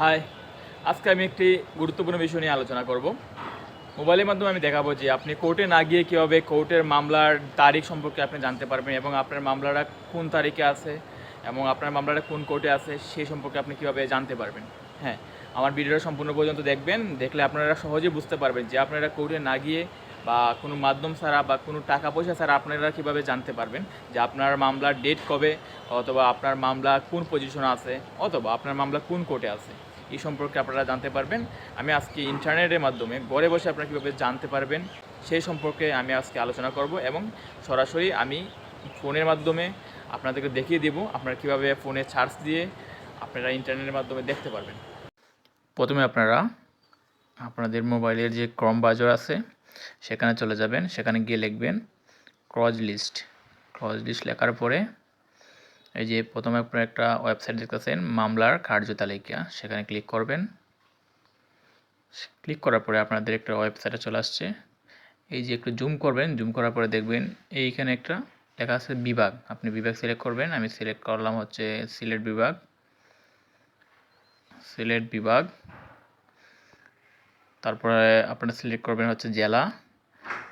High, আজকে আমি একটি গুরুত্বপূর্ণ বিষয় নিয়ে আলোচনা করব। মোবাইলের মাধ্যমে আমি দেখাবো যে আপনি কোর্টে না গিয়ে কীভাবে কোর্টের মামলার তারিখ সম্পর্কে আপনি জানতে পারবেন এবং আপনার মামলাটা কোন তারিখে আছে এবং আপনার মামলাটা কোন কোর্টে আছে সেই সম্পর্কে আপনি কীভাবে জানতে পারবেন। হ্যাঁ আমার ভিডিওটা সম্পূর্ণ পর্যন্ত দেখবেন, দেখলে আপনারা সহজে বুঝতে পারবেন যে আপনারা কোর্টে না গিয়ে বা কোনো মাধ্যম ছাড়া বা কোনো টাকা পয়সা ছাড়া আপনারা কীভাবে জানতে পারবেন যে আপনার মামলার ডেট কবে অথবা আপনার মামলা কোন পজিশনে আছে অথবা আপনার মামলা কোন কোর্টে আছে? এই সম্পর্কে আপনারা জানতে পারবেন। আমি আজকে ইন্টারনেটের মাধ্যমে ঘরে বসে আপনারা কীভাবে জানতে পারবেন সেই সম্পর্কে আমি আজকে আলোচনা করব এবং সরাসরি আমি ফোনের মাধ্যমে আপনাদেরকে দেখিয়ে দেব আপনারা কীভাবে ফোনে চার্জ দিয়ে আপনারা ইন্টারনেটের মাধ্যমে দেখতে পারবেন। প্রথমে আপনারা আপনাদের মোবাইলের যে ক্রম বাজার আছে সেখানে চলে যাবেন, সেখানে গিয়ে লিখবেন ক্রজ লিস্ট ক্রজ লিস্ট লেখার পরে এই যে প্রথমে একটা ওয়েবসাইট দেখতেছেন, মামলার কার্য তালিকা। সেখানে ক্লিক করবেন। ক্লিক করার পরে আপনাদের একটা ওয়েবসাইটে চলে আসছে। এই যে একটু জুম করবেন জুম করার পরে দেখবেন এইখানে একটা লেখা আছে বিভাগ। আপনি বিভাগ সিলেক্ট করবেন, আমি সিলেক্ট করলাম হচ্ছে সিলেট বিভাগ। সিলেট বিভাগ। তারপরে আপনারা সিলেক্ট করবেন হচ্ছে জেলা।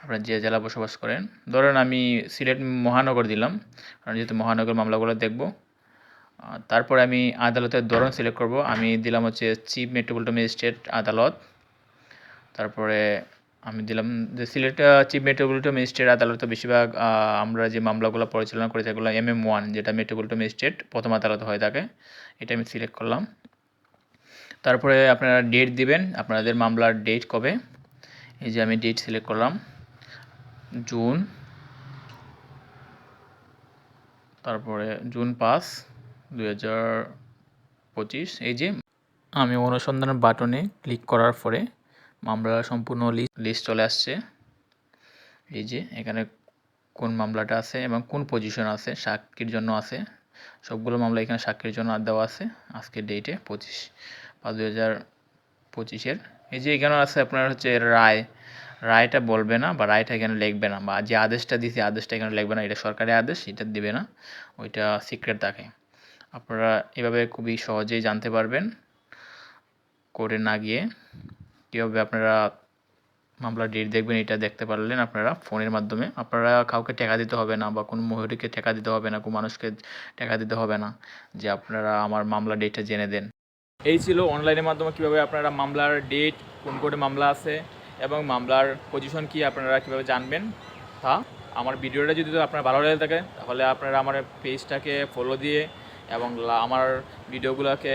আপনারা যে জেলা বসবাস করেন। ধরেন আমি সিলেট মহানগর দিলাম। কারণ যেহেতু মহানগর মামলাগুলো দেখব। তারপরে আমি আদালতের ধরন সিলেক্ট করব। আমি দিলাম হচ্ছে চিফ মেট্রোপলিটন ম্যাজিস্ট্রেট আদালত। তারপরে আমি দিলাম যে সিলেট চিফ মেট্রোপলিটন ম্যাজিস্ট্রেট আদালতে বেশিরভাগ আমরা যে মামলাগুলো পরিচালনা করি সেগুলো এম এম ওয়ান যেটা মেট্রোপলিটন ম্যাজিস্ট্রেট প্রথম আদালত হয়ে থাকে। এটা আমি সিলেক্ট করলাম। তারপরে আপনারা ডেট দিবেন, আপনাদের মামলার ডেট কবে? এই যে আমি ডেট সিলেক্ট করলাম জুন তারপরে জুন পাঁচ, দুই এই যে আমি অনুসন্ধান বাটনে ক্লিক করার পরে মামলার সম্পূর্ণ লিস্ট চলে আসছে। এই যে এখানে কোন মামলাটা আছে এবং কোন পজিশন আছে, সাক্ষীর জন্য আছে। সবগুলো মামলা এখানে সাক্ষীর জন্য দেওয়া আছে, আজকের ডেটে পঁচিশ। দুই হাজার পঁচিশের। এই যে এখানে আছে আপনার হচ্ছে রায়। রায়টা বলবে না বা রায়টা এখানে লিখবে না বা যে আদেশটা দিছে আদেশটা এখানে লিখবে না। এটা সরকারি আদেশ, এটা দিবে না। ওইটা সিক্রেট থাকে। আপনারা এভাবে খুবই সহজেই জানতে পারবেন। কোর্টে না গিয়ে কীভাবে আপনারা মামলার ডেট দেখবেন, এটা দেখতে পারলেন আপনারা ফোনের মাধ্যমে। আপনারা কাউকে টাকা দিতে হবে না বা কোনো মহিলাকে টাকা দিতে হবে না, কোনো মানুষকে টাকা দিতে হবে না যে আপনারা আমার মামলা ডেটটা জেনে দেন। এই ছিল অনলাইনের মাধ্যমে কীভাবে আপনারা মামলার ডেট কোন কোর্টে মামলা আছে এবং মামলার পজিশন কি আপনারা কীভাবে জানবেন। তা আমার ভিডিওটা যদি আপনার ভালো লেগে থাকে, তাহলে আপনারা আমার পেজটাকে ফলো দিয়ে এবং আমার ভিডিওগুলোকে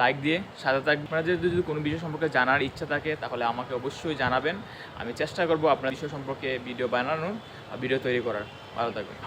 লাইক দিয়ে সাথে থাকবেন। আপনাদের যদি কোনো বিষয় সম্পর্কে জানার ইচ্ছা থাকে, তাহলে আমাকে অবশ্যই জানাবেন। আমি চেষ্টা করব আপনার বিষয় সম্পর্কে ভিডিও বানানোর ভিডিও তৈরি করার। ভালো থাকবেন।